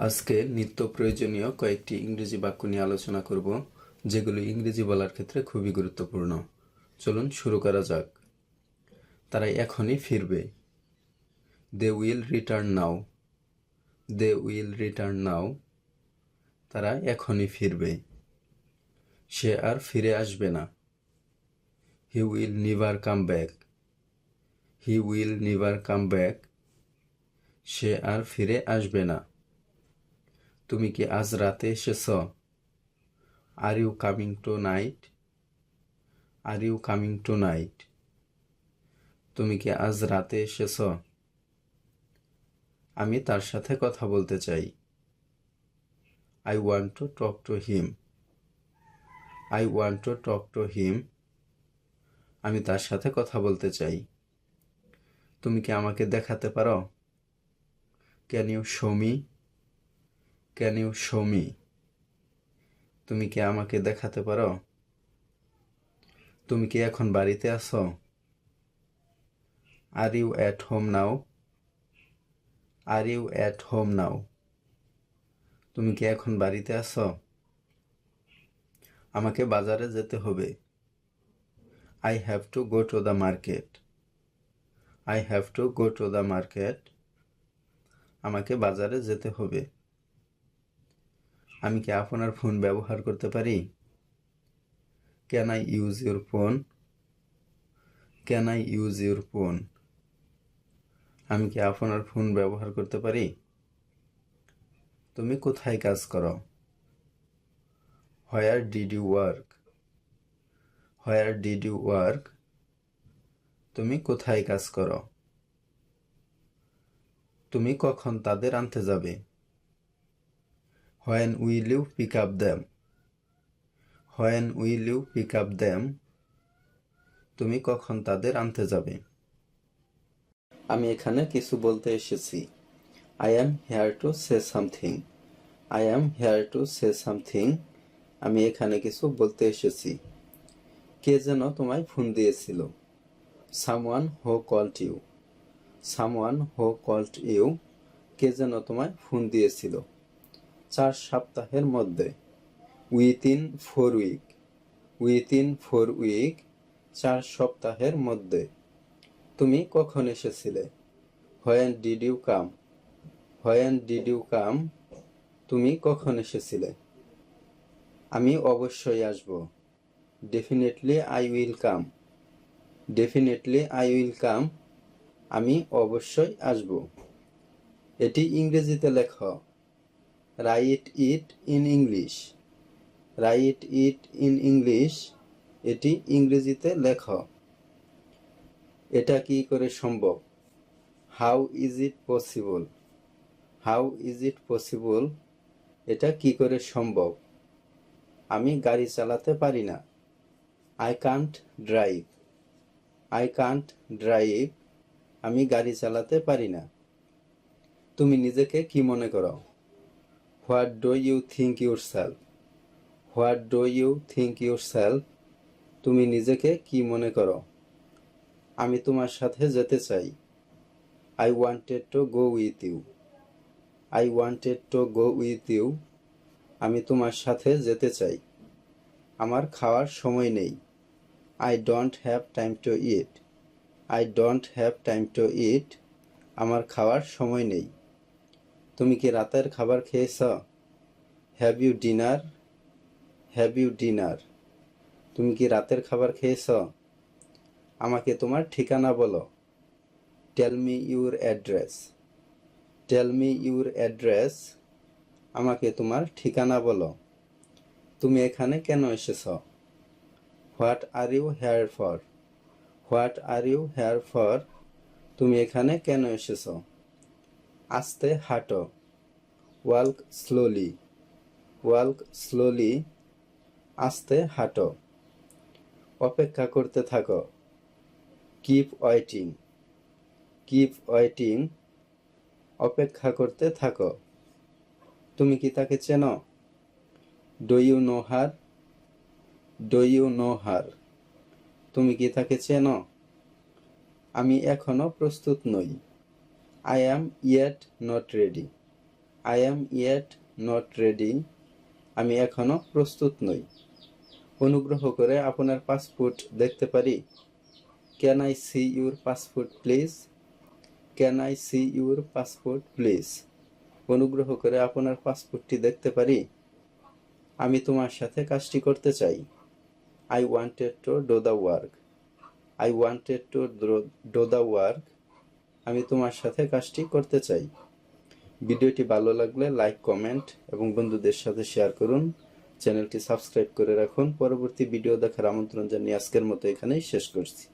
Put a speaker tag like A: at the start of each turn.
A: আজকে নিত্য প্রয়োজনীয় কয়েকটি ইংরেজি বাক্য নিয়ে আলোচনা করব, যেগুলো ইংরেজি বলার ক্ষেত্রে খুবই গুরুত্বপূর্ণ। চলুন শুরু করা যাক। তারা এখনই ফিরবে। They will return now they will return now তারা এখনই ফিরবে। সে আর ফিরে আসবে না। He will never come back he will never come back সে আর ফিরে আসবে না। তুমি কি আজ রাতে এসেছ? Are you coming tonight are you coming tonight তুমি কি আজ রাতে এসেছ? আমি তার সাথে কথা বলতে চাই। I want to talk to him I want to talk to him আমি তার সাথে কথা বলতে চাই। তুমি কি আমাকে দেখাতে পারো? Can you show me can you show me তুমি কি আমাকে দেখাতে পারো? তুমি কি এখন বাড়িতে আছো? Are you at home now are you at home now তুমি কি এখন বাড়িতে আছো? আমাকে বাজারে যেতে হবে। I have to go to the market I have to go to the market আমাকে বাজারে যেতে হবে। আমি কি আপনার ফোন ব্যবহার করতে পারি? Can I use your phone can I use your phone আমি কি আপনার ফোন ব্যবহার করতে পারি? তুমি কোথায় কাজ করো? Where did you work where did you work তুমি কোথায় কাজ করো? তুমি কখন তাদের আনতে যাবে? When will you pick up them when will you pick up them তুমি কখন তাদের আনতে যাবে? আমি এখানে কিছু বলতে এসেছি। I am here to say something I am here to say something আমি এখানে কিছু বলতে এসেছি। কে যেন তোমায় ফোন দিয়েছিল। Someone who called you someone who called you কে যেন তোমায় ফোন দিয়েছিল। চার সপ্তাহের মধ্যে। Within four week. Within four week চার সপ্তাহের মধ্যে। তুমি কখন এসেছিলে? When did you come? When did you come? তুমি কখন এসেছিলে? আমি অবশ্যই আসব। Definitely I will come. Definitely I will come. আমি অবশ্যই আসব। এটি ইংরেজিতে লেখ। Write it in English write it in English এটি ইংরেজিতে লেখ। এটা কি করে সম্ভব? How is it possible how is it possible এটা কি করে সম্ভব? আমি গাড়ি চালাতে পারি না। I can't drive I can't drive আমি গাড়ি চালাতে পারি না। তুমি নিজেকে কি মনে করো? What do you think yourself what do you think yourself তুমি নিজেকে কি মনে করো? আমি তোমার সাথে যেতে চাই। I wanted to go with you I wanted to go with you আমি তোমার সাথে যেতে চাই। আমার খাওয়ার সময় নেই। I don't have time to eat I don't have time to eat আমার খাওয়ার সময় নেই। তুমি কি রাতের খাবার খেয়েছ? Have you dinner have you dinner তুমি কি রাতের খাবার খেয়েছ? আমাকে তোমার ঠিকানা বলো। Tell me your address tell me your address আমাকে তোমার ঠিকানা বলো। তুমি এখানে কেন এসেছ? What are you here for what are you here for তুমি এখানে কেন এসেছ? আস্তে হাঁটো। Walk slowly. ওয়াল্ক স্লোলি, আস্তে হাঁটো। অপেক্ষা করতে থাকো। Keep waiting. কিপ ওয়েটিং, অপেক্ষা করতে থাকো। তুমি কি তাকে চেনো? Do you know her do you know her তুমি কি তাকে চেনো? আমি এখনও প্রস্তুত নই। I am yet not ready I am yet not ready আমি এখনও প্রস্তুত নই। অনুগ্রহ করে আপনার পাসপোর্ট দেখতে পারি। Can I see your passport please can I see your passport please অনুগ্রহ করে আপনার পাসপোর্টটি দেখতে পারি। আমি তোমার সাথে কাজটি করতে চাই। I wanted to do the work I wanted to do the work আমি তোমার সাথে কাজটি করতে চাই। ভিডিওটি ভালো লাগলে লাইক, কমেন্ট এবং বন্ধুদের সাথে শেয়ার করুন। চ্যানেলটি সাবস্ক্রাইব করে রাখুন। পরবর্তী ভিডিও দেখার আমন্ত্রণ জানিয়ে আজকের মতো এখানেই শেষ করছি।